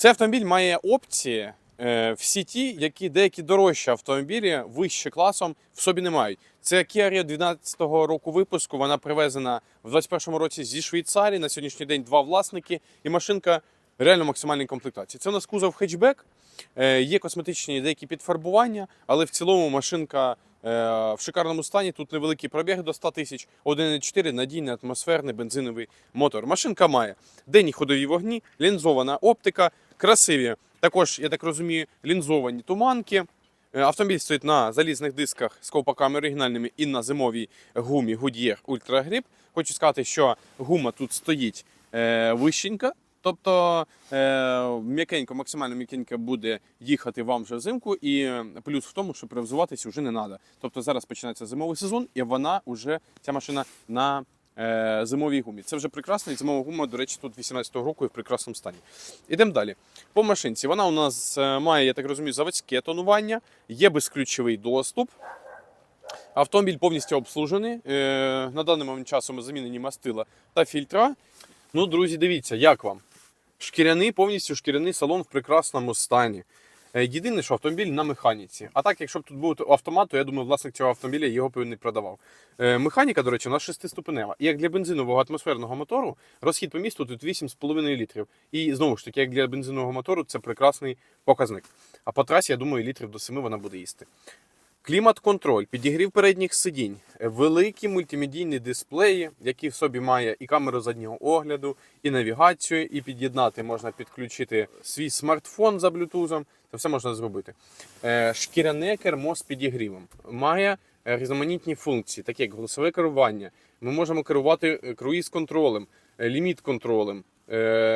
Цей автомобіль має опції е, всі ті, які деякі дорожчі автомобілі вище класом в собі не мають. Це Kia Rio 12 року випуску. Вона привезена в 21-му році зі Швейцарії. На сьогоднішній день два власники, і машинка реально максимальної комплектації. Це у нас кузов хетчбек. Е, Є косметичні деякі підфарбування, але в цілому машинка е, в шикарному стані. Тут невеликий пробіг до 100 тисяч, 1,4 надійний атмосферний бензиновий мотор. Машинка має денні ходові вогні, лінзована оптика, красиві. Також, я так розумію, лінзовані туманки. Е, Автомобіль стоїть на залізних дисках з ковпаками оригінальними і на зимовій гумі Goodyear Ultra Grip. Хочу сказати, що гума тут стоїть е, вищенька. Тобто е, м'якенько, максимально м'якенько буде їхати вам вже взимку, і плюс в тому, що перевзуватися вже не треба. Тобто зараз починається зимовий сезон, і вона вже ця машина на зимовій гумі. Це вже прекрасно, і зимова гума, до речі, тут 18-го року і в прекрасному стані. Ідемо далі. По машинці вона у нас е, має, я так розумію, заводське тонування, є безключовий доступ. Автомобіль повністю обслужений. Е, На даний момент часу замінені мастила та фільтра. Ну, друзі, дивіться, як вам? Шкіряний, повністю шкіряний салон в прекрасному стані. Е, Єдине, що автомобіль на механіці. А так, якщо б тут був автомат, то я думаю, власник цього автомобіля його б не продавав. Е, Механіка, до речі, у нас шестиступенева. І як для бензинового атмосферного мотору, розхід по місту тут 8,5 літрів. І знову ж таки, як для бензинового мотору, це прекрасний показник. А по трасі, я думаю, літрів до 7 вона буде їсти. Клімат-контроль, підігрів передніх сидінь, великі мультимедійні дисплеї, які в собі має і камеру заднього огляду, і навігацію, і під'єднати можна підключити свій смартфон за блютузом. Це все можна зробити. Е, Шкіряне кермо з підігрівом має е, різноманітні функції, такі як голосове керування. Ми можемо керувати е, круїз-контролем, ліміт-контролем,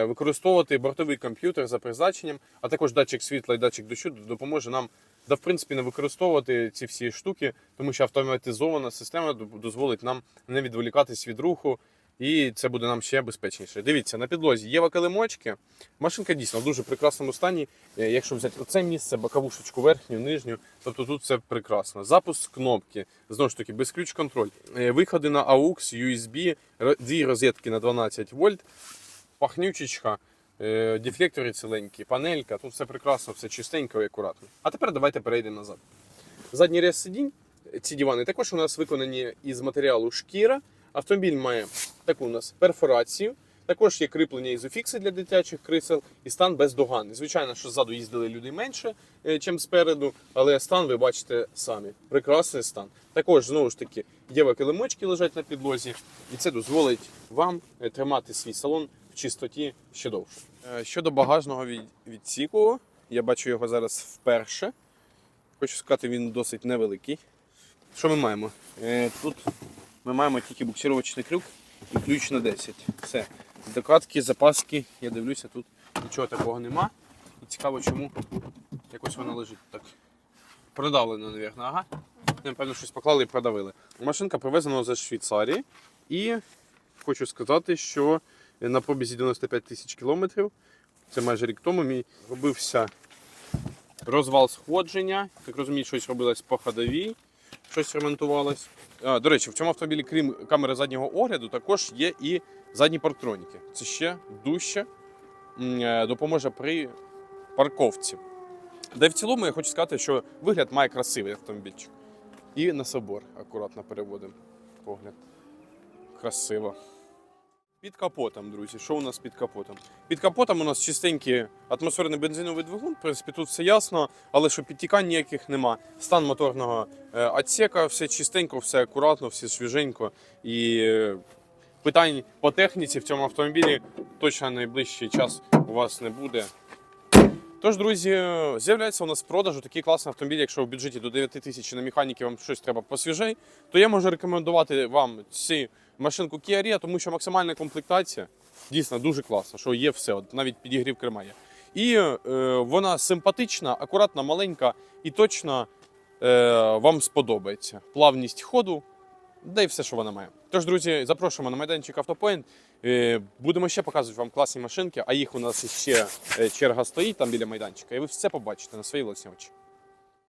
використовувати бортовий комп'ютер за призначенням, а також датчик світла і датчик дощу допоможе нам да, в принципі, не використовувати ці всі штуки, тому що автоматизована система дозволить нам не відволікатись від руху, і це буде нам ще безпечніше. Дивіться, на підлозі є килимочки. Машинка дійсно в дуже прекрасному стані. Е, Якщо взяти оце місце, боковушечку верхню, нижню, тобто тут все прекрасно. Запуск кнопки, знову ж таки, без ключ контроль. Е, Виходи на AUX, USB, дві розетки на 12 вольт, пахнючечка. Е, Дефлектори ціленькі, панелька, тут все прекрасно, все чистенько і акуратно. А тепер давайте перейдемо назад. Задній ряд сидінь, ці дивани також у нас виконані із матеріалу шкіра. Автомобіль має таку у нас перфорацію. Також є кріплення ізофікси для дитячих крісел і стан бездоганний. Звичайно, що ззаду їздили люди менше, ніж спереду, але стан ви бачите самі. Прекрасний стан. Також, знову ж таки, є килимочки лежать на підлозі, і це дозволить вам е, тримати свій салон в чистоті ще довше. Е, Щодо багажного відсіку, я бачу його зараз вперше. Хочу сказати, він досить невеликий. Що ми маємо? Е, Тут ми маємо тільки буксировочний крюк і ключ на 10. Все. Докатки, запаски, я дивлюся, тут нічого такого нема. І цікаво, чому якось вона лежить так. Продавлено, мабуть, ага. Напевно, щось поклали і продавили. Машинка привезена з Швейцарії. І хочу сказати, що на пробізі 95 тисяч кілометрів, це майже рік тому, мій робився розвал сходження. Так розумію, щось робилось по ходовій, щось ремонтувалось. А, до речі, в цьому автомобілі, крім камери заднього огляду, також є і задні парктроніки. Це ще дужче е, допоможе при парковці. Де в цілому я хочу сказати, що вигляд має красивий автомобільчик. І на собор акуратно переводимо погляд. Красиво. Під капотом, друзі, що у нас під капотом? Під капотом у нас чистенький атмосферний бензиновий двигун. В принципі, тут все ясно, але що підтікань ніяких нема. Стан моторного е, отсека, все чистенько, все акуратно, все свіженько. І е, питань по техніці в цьому автомобілі точно найближчий час у вас не буде. Тож, друзі, з'являється у нас в продажу такий класний автомобіль, якщо в бюджеті до 9 тисяч на механіки вам щось треба посвіжей, то я можу рекомендувати вам цю машинку Kia Rio, тому що максимальна комплектація дійсно дуже класна, що є все, навіть підігрів керма є. І е, вона симпатична, акуратна, маленька і точно е, вам сподобається. Плавність ходу, да і все, що вона має. Тож, друзі, запрошуємо на майданчик Автопоінт. Е, Будемо ще показувати вам класні машинки, а їх у нас ще е, черга стоїть там біля майданчика, і ви все побачите на свої власні очі.